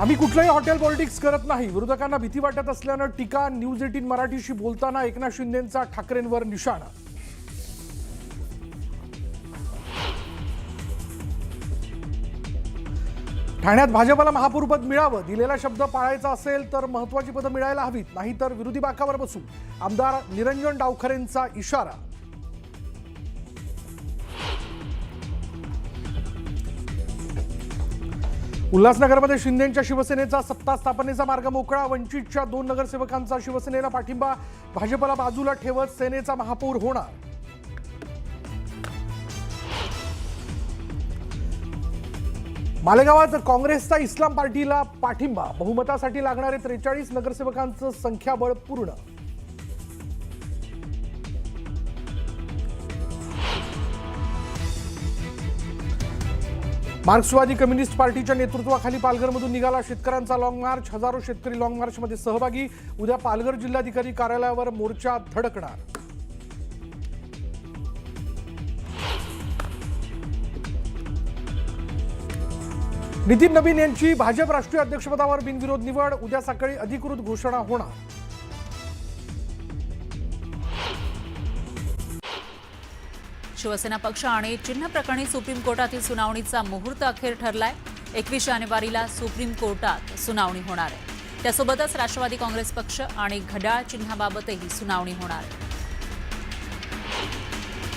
आम्ही कुठलंही hotel politics करत नाही. विरोधकांना भीती वाटत असल्यानं टीका न्यूज एटीन मराठीशी बोलताना एकनाथ शिंदेंचा ठाकरेंवर निशाणा. ठाण्यात भाजपाला महापौरपद मिळावं दिलेला शब्द पाळायचा असेल तर महत्वाची पदं मिळायला हवीत नाहीतर विरोधी बाकावर बसू. आमदार निरंजन डावखरेंचा इशारा. उल्हासनगरमध्ये शिंदेच्या शिवसेनेचा सत्ता स्थापनेचा मार्ग मोकळा. वंचितच्या दोन नगरसेवकांचा शिवसेनेला पाठिंबा. भाजपला बाजूला ठेवत सेनेचा महापौर होणार. मालेगावात काँग्रेसचा इस्लाम पार्टीला पाठिंबा. बहुमतासाठी लागणारे त्रेचाळीस नगरसेवकांचं संख्याबळ पूर्ण. मार्क्सवादी कम्युनिस्ट पार्टीच्या नेतृत्वाखाली पालघरमधून निघाला शेतकऱ्यांचा लाँग मार्च हजारो शेतकरी लाँग मार्चमध्ये सहभागी. उद्या पालघर जिल्हाधिकारी कार्यालयावर मोर्चा धडकणार. नितीन नवीन यांची भाजप राष्ट्रीय अध्यक्षपदावर बिनविरोध निवड. उद्या सकाळी अधिकृत घोषणा होणार. शिवसेना पक्ष आणि चिन्ह प्रकरणी सुप्रीम कोर्टातील सुनावणीचा मुहूर्त अखेर ठरलाय. एकवीस जानेवारीला सुप्रीम कोर्टात सुनावणी होणार आहे. त्यासोबतच राष्ट्रवादी काँग्रेस पक्ष आणि घड्याळ चिन्हाबाबतही सुनावणी होणार आहे.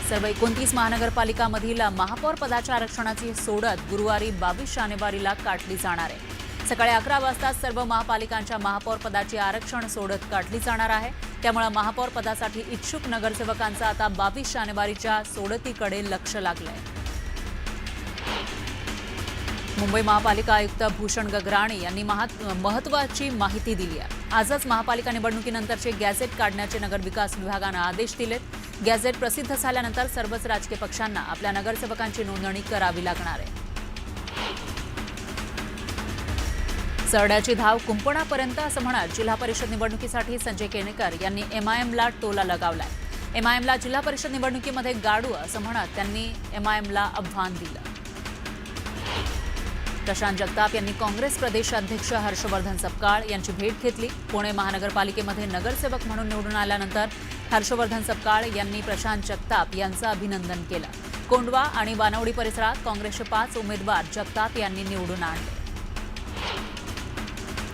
सर्व एकोणतीस महानगरपालिकामधील महापौर पदाच्या आरक्षणाची सोडत गुरुवारी बावीस जानेवारीला काढली जाणार आहे. सकाळी अकरा वाजता सर्व महापालिकांच्या महापौर पदाची आरक्षण सोडत काढली जाणार आहे. त्यामुळे महापौर पदासाठी इच्छुक नगरसेवकांचं आता बावीस जानेवारीच्या सोडतीकडे लक्ष लागलंय. मुंबई महापालिका आयुक्त भूषण गगराणी यांनी महत्वाची माहिती दिली आहे. आजच महापालिका निवडणुकीनंतरचे गॅझेट काढण्याचे नगरविकास विभागानं आदेश दिलेत. गॅझेट प्रसिद्ध झाल्यानंतर सर्वच राजकीय पक्षांना आपल्या नगरसेवकांची नोंदणी करावी लागणार आहे. चरड्याची धाव कुंपणापर्यंत असं म्हणत जिल्हा परिषद निवडणुकीसाठी संजय केणेकर यांनी एमआयएमला टोला लगावलाय. एमआयएमला जिल्हा परिषद निवडणुकीमध्ये गाडू असं म्हणत त्यांनी एमआयएमला आव्हान दिलं. प्रशांत जगताप यांनी काँग्रेस प्रदेशाध्यक्ष हर्षवर्धन सपकाळ यांची भेट घेतली. पुणे महानगरपालिकेमध्ये नगरसेवक म्हणून निवडून आल्यानंतर हर्षवर्धन सपकाळ यांनी प्रशांत जगताप यांचं अभिनंदन केलं. कोंडवा आणि वानवडी परिसरात काँग्रेसचे पाच उमेदवार जगताप यांनी निवडून आणले.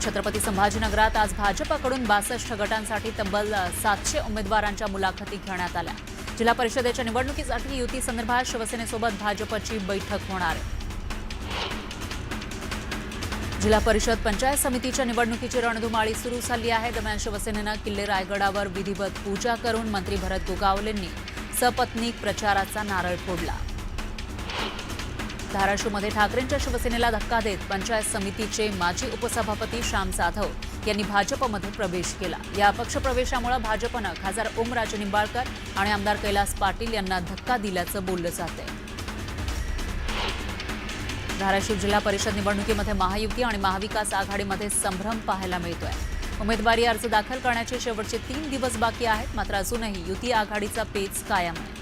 छत्रपती संभाजीनगरात आज भाजपाकडून बासष्ट गटांसाठी तब्बल सातशे उमेदवारांच्या मुलाखती घेण्यात आल्या. जिल्हा परिषदेच्या निवडणुकीसाठी युती संदर्भात शिवसेनेसोबत भाजपची बैठक होणार जिल्हा परिषद पंचायत समितीच्या निवडणुकीची रणधुमाळी सुरू झाली आहे. दरम्यान शिवसेनेनं किल्ले रायगडावर विधिवत पूजा करून मंत्री भरत गोगावलेंनी सपत्नीक प्रचाराचा नारळ फोडला. धाराशिवमध्ये ठाकरेंच्या शिवसेनेला धक्का देत पंचायत समितीचे माजी उपसभापती श्याम जाधव यांनी भाजपमध्ये प्रवेश केला. या पक्षप्रवेशामुळे भाजपनं खासदार ओमराजे निंबाळकर आणि आमदार कैलास पाटील यांना धक्का दिल्याचं बोललं जातंय. धाराशिव जिल्हा परिषद निवडणुकीमध्ये महायुती आणि महाविकास आघाडीमध्ये संभ्रम पाहायला मिळतोय. उमेदवारी अर्ज दाखल करण्याचे शेवटचे तीन दिवस बाकी आहेत मात्र अजूनही युती आघाडीचा पेच कायम आहे.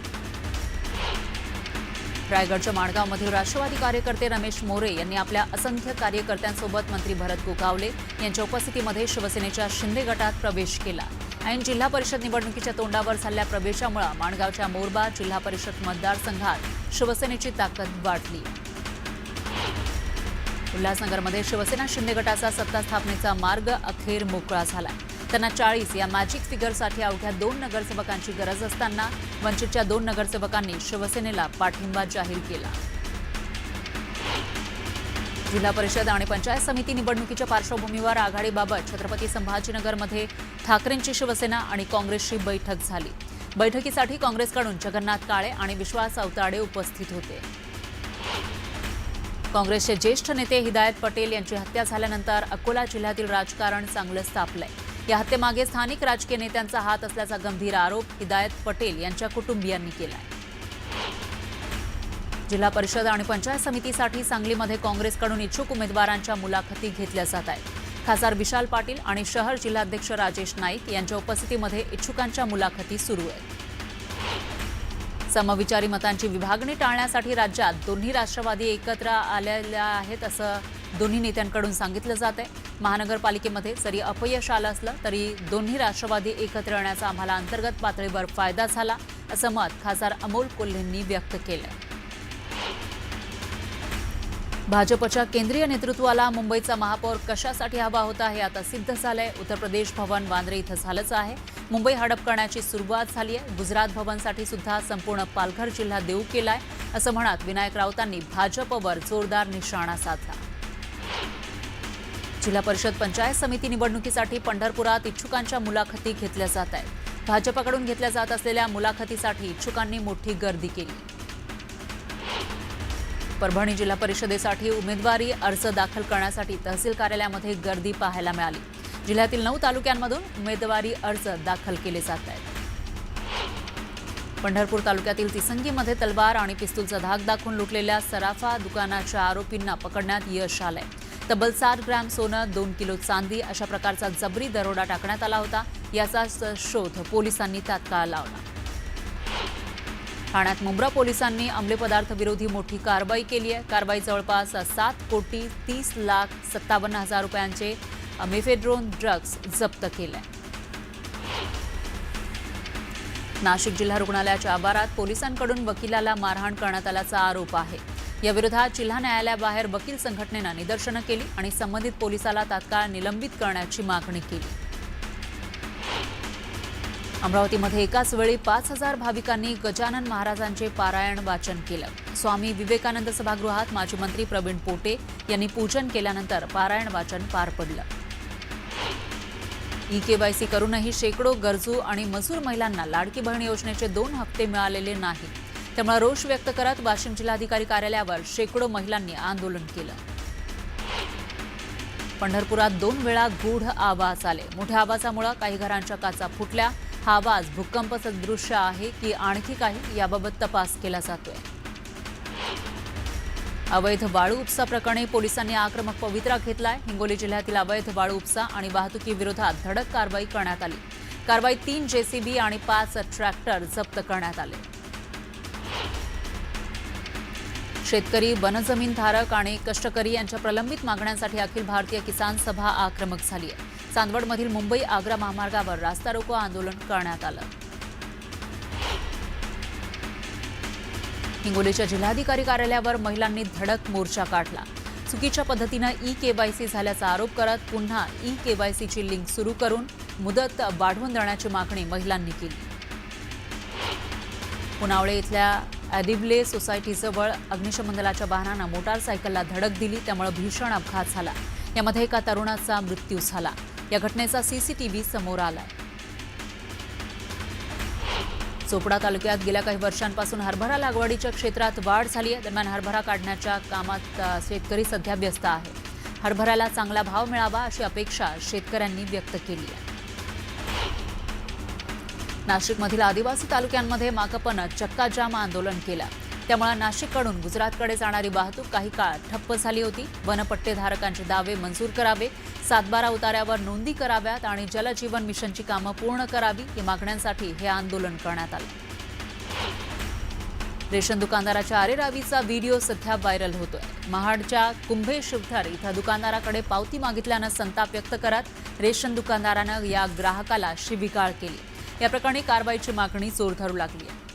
रायगडच्या माणगावमध्ये राष्ट्रवादी कार्यकर्ते रमेश मोरे यांनी आपल्या असंख्य कार्यकर्त्यांसोबत मंत्री भरत गोगावले यांच्या उपस्थितीमध्ये शिवसेनेच्या शिंदे गटात प्रवेश केला. ऐन जिल्हा परिषद निवडणुकीच्या तोंडावर झालेल्या प्रवेशामुळे माणगावच्या मोरबा जिल्हा परिषद मतदारसंघात शिवसेनेची ताकद वाढली. उल्हासनगरमध्ये शिवसेना शिंदे गटाचा सत्ता स्थापनेचा मार्ग अखेर मोकळा झाला त्यांना चाळीस या मॅजिक फिगरसाठी अवघ्या दोन नगरसेवकांची गरज असताना वंचितच्या दोन नगरसेवकांनी शिवसेनेला पाठिंबा जाहीर केला. जिल्हा परिषद आणि पंचायत समिती निवडणुकीच्या पार्श्वभूमीवर आघाडीबाबत छत्रपती संभाजीनगरमध्ये ठाकरेंची शिवसेना आणि काँग्रेसची बैठक झाली. बैठकीसाठी काँग्रेसकडून जगन्नाथ काळे आणि विश्वास अवताडे उपस्थित होते. काँग्रेसचे ज्येष्ठ नेते हिदायत पटेल यांची हत्या झाल्यानंतर अकोला जिल्ह्यातील राजकारण चांगलं तापलंय या हत्येमागे स्थानिक राजकीय नेत्यांचा हात असल्याचा गंभीर आरोप हिदायत पटेल यांच्या कुटुंबियांनी केलाय. जिल्हा परिषद आणि पंचायत समितीसाठी सांगलीमध्ये काँग्रेसकडून इच्छुक उमेदवारांच्या मुलाखती घेतल्या जात आहेत. खासदार विशाल पाटील आणि शहर जिल्हाध्यक्ष राजेश नाईक यांच्या उपस्थितीमध्ये इच्छुकांच्या मुलाखती सुरू आहेत. समविचारी मतांची विभागणी टाळण्यासाठी राज्यात दोन्ही राष्ट्रवादी एकत्र आलेल्या आहेत असं दोन्ही नेत्यांकडून सांगितलं जात आहे महानगरपालिकेमध्ये जरी अपयश आलं असलं तरी दोन्ही राष्ट्रवादी एकत्र येण्याचा आम्हाला अंतर्गत पातळीवर फायदा झाला असं मत खासदार अमोल कोल्हेंनी व्यक्त केलंय. भाजपच्या केंद्रीय नेतृत्वाला मुंबईचा महापौर कशासाठी हवा होता हे आता सिद्ध झालंय. उत्तर प्रदेश भवन वांद्रे इथं झालंच आहे. मुंबई हडप करण्याची सुरुवात झाली आहे. गुजरात भवनसाठी सुद्धा संपूर्ण पालघर जिल्हा देऊ केलाय असं म्हणत विनायक राऊतांनी भाजपवर जोरदार निशाणा साधला. जिल्हा परिषद पंचायत समिती निवडणुकीसाठी पंढरपुरात इच्छुकांच्या मुलाखती घेतल्या जात आहेत. भाजपकडून घेतल्या जात असलेल्या मुलाखतीसाठी इच्छुकांनी मोठी गर्दी केली. परभणी जिल्हा परिषदेसाठी उमेदवारी अर्ज दाखल करण्यासाठी तहसील कार्यालयामध्ये गर्दी पाहायला मिळाली. जिल्ह्यातील नऊ तालुक्यांमधून उमेदवारी अर्ज दाखल केले जात आहेत. पंढरपूर तालुक्यातील तिसंगीमध्ये तलवार आणि पिस्तूलचा धाक दाखवून लुटलेल्या सराफा दुकानाच्या आरोपींना पकडण्यात यश आलंय. तब्बल सात ग्रॅम सोनं दोन किलो चांदी अशा प्रकारचा जबरी दरोडा टाकण्यात आला होता. याचा शोध पोलिसांनी तात्काळ लावला. ठाण्यात मुंब्रा पोलिसांनी अंमली पदार्थ विरोधी मोठी कारवाई केली आहे. कारवाई जवळपास सात कोटी तीस लाख सत्तावन्न हजार रुपयांचे मेफेड्रोन ड्रग्ज जप्त केले. नाशिक जिल्हा रुग्णालयाच्या आवारात पोलिसांकडून वकिलाला मारहाण करण्यात आल्याचा आरोप आहे. याविरोधात जिल्हा न्यायालयाबाहेर वकील संघटनेनं निदर्शनं केली आणि संबंधित पोलिसाला तात्काळ निलंबित करण्याची मागणी केली. अमरावतीमध्ये एकाच वेळी पाच हजार भाविकांनी गजानन महाराजांचे पारायण वाचन केलं. स्वामी विवेकानंद सभागृहात माजी मंत्री प्रवीण पोटे यांनी पूजन केल्यानंतर पारायण वाचन पार पडलं. ई केवायसी करूनही शेकडो गरजू आणि मजूर महिलांना लाडकी बहीण योजनेचे दोन हप्ते मिळालेले नाहीत त्यामुळे रोष व्यक्त करत वाशिम जिल्हाधिकारी कार्यालयावर शेकडो महिलांनी आंदोलन केलं. पंढरपुरात दोन वेळा गूढ आवाज आले. मोठ्या आवाजामुळे काही घरांच्या काचा फुटल्या. हा आवाज भूकंप सदृश्य आहे की आणखी काही याबाबत तपास केला जातोय. अवैध वाळू उपसा प्रकरणी पोलिसांनी आक्रमक पवित्रा घेतलाय. हिंगोली जिल्ह्यातील अवैध वाळू उपसा आणि वाहतुकीविरोधात धडक कारवाई करण्यात आली. कारवाईत तीन जेसीबी आणि पाच ट्रॅक्टर जप्त करण्यात आले. शेतकरी वनजमीन धारक आणि कष्टकरी यांच्या प्रलंबित मागण्यांसाठी अखिल भारतीय किसान सभा आक्रमक झाली आहे चांदवडमधील मुंबई आग्रा महामार्गावर रास्ता रोको आंदोलन करण्यात आलं. हिंगोलीच्या जिल्हाधिकारी कार्यालयावर महिलांनी धडक मोर्चा काढला. चुकीच्या पद्धतीनं ई केवायसी झाल्याचा आरोप करत पुन्हा ई केवायसीची लिंक सुरू करून मुदत वाढवून देण्याची मागणी महिलांनी केली. पुनावळे इथल्या ॲडिब्ले सोसायटीजवळ अग्निशमन दलाच्या वाहनानं मोटारसायकलला धडक दिली त्यामुळे भीषण अपघात झाला. यामध्ये एका तरुणाचा मृत्यू झाला. या घटनेचा सीसीटीव्ही समोर आला चोपडा तालुक्यात गेल्या काही वर्षांपासून हरभरा लागवडीच्या क्षेत्रात वाढ झाली आहे. दरम्यान हरभरा काढण्याच्या कामात शेतकरी सध्या व्यस्त आहे. हरभऱ्याला चांगला भाव मिळावा अशी अपेक्षा शेतकऱ्यांनी व्यक्त केली आहे. नाशिकमधील आदिवासी तालुक्यांमध्ये माकपनं चक्काजाम आंदोलन केलं. त्यामुळे नाशिककडून गुजरातकडे जाणारी वाहतूक काही काळ ठप्प झाली होती. वनपट्टेधारकांचे दावे मंजूर करावे सातबारा उतार्यावर नोंदी कराव्यात आणि जलजीवन मिशनची कामं पूर्ण करावी या मागण्यांसाठी हे आंदोलन करण्यात आलं. रेशन दुकानदाराच्या आरेरावीचा व्हिडिओ सध्या व्हायरल होतोय. महाडच्या कुंभे शिवथर इथं दुकानदाराकडे पावती मागितल्यानं संताप व्यक्त करत रेशन दुकानदारानं या ग्राहकाला शिबिकाळ केली. या प्रकरणी कारवाईची मागणी जोर धरू लागली आहे.